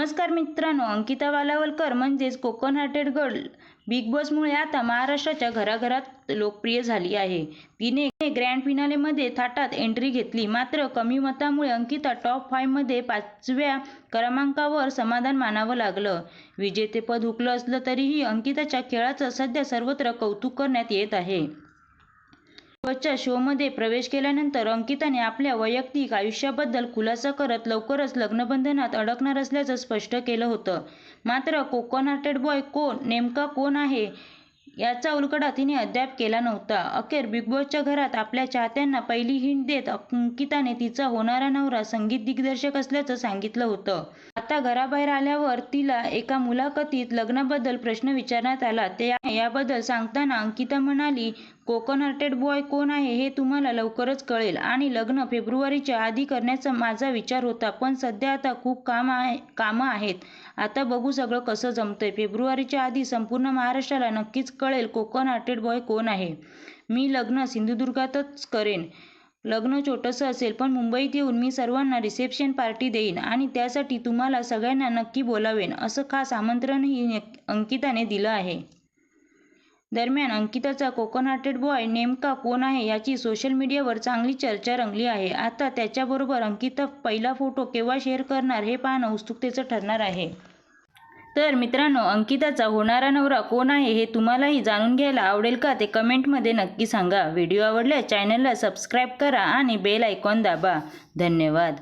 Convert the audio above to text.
नमस्कार मित्रांनो अंकिता वालावलकर म्हणजेच कोकण हार्टेड गर्ल बिग बॉसमुळे आता महाराष्ट्राच्या घराघरात लोकप्रिय झाली आहे. तिने ग्रँड फिनालेमध्ये थाटात एंट्री घेतली मात्र कमी मतामुळे अंकिता टॉप फायमध्ये पाचव्या क्रमांकावर समाधान मानावं लागलं. विजेतेपद हुकलं असलं तरीही अंकिताच्या खेळाचं सध्या सर्वत्र कौतुक करण्यात येत आहे. च्या शोमध्ये प्रवेश केल्यानंतर अंकिताने आपल्या वैयक्तिक आयुष्याबद्दल खुलासा करत लवकरच लग्नबंधनात अडकणार असल्याचं स्पष्ट केलं होतं. मात्र कोकण हार्टेड बॉय कोण? नेमका कोण आहे? याचा उलगडा तिने अद्याप केला नव्हता. अखेर बिग बॉसच्या घरात आपल्या चाहत्यांना पहिली हिंट देत अंकिताने तिचा होणारा नवरा संगीत दिग्दर्शक असल्याचं सांगितलं होतं. आता घराबाहेर आल्यावर तिला एका मुलाखतीत लग्नाबद्दल प्रश्न विचारण्यात आला. ते याबद्दल सांगताना अंकिता म्हणाली कोकण हार्टेड बॉय कोण आहे हे तुम्हाला लवकरच कळेल. आणि लग्न फेब्रुवारीच्या आधी करण्याचा माझा विचार होता पण सध्या आता खूप काम आहे कामं आहेत. आता बघू सगळं कसं जमतंय. फेब्रुवारीच्या आधी संपूर्ण महाराष्ट्राला नक्कीच कळ कळेल कोकण हार्टेड बॉय कोण आहे. मी लग्न सिंधुदुर्गातच करेन. लग्न छोटंसं असेल पण मुंबईत येऊन मी सर्वांना रिसेप्शन पार्टी देईन आणि त्यासाठी तुम्हाला सगळ्यांना नक्की बोलावेन असं खास आमंत्रणही अंकिताने दिलं आहे. दरम्यान अंकिताचा कोकण हार्टेड बॉय नेमका कोण आहे याची सोशल मीडियावर चांगली चर्चा रंगली आहे. आता त्याच्याबरोबर अंकिता पहिला फोटो केव्हा शेअर करणार हे पाहणं उत्सुकतेचं ठरणार आहे. तर मित्रांनो अंकिताचा होणारा नवरा कोण आहे हे तुम्हालाही जाणून घ्यायला आवडेल का ते कमेंटमध्ये नक्की सांगा. व्हिडिओ आवडल्यास चॅनलला सबस्क्राईब करा आणि बेल आयकॉन दाबा. धन्यवाद.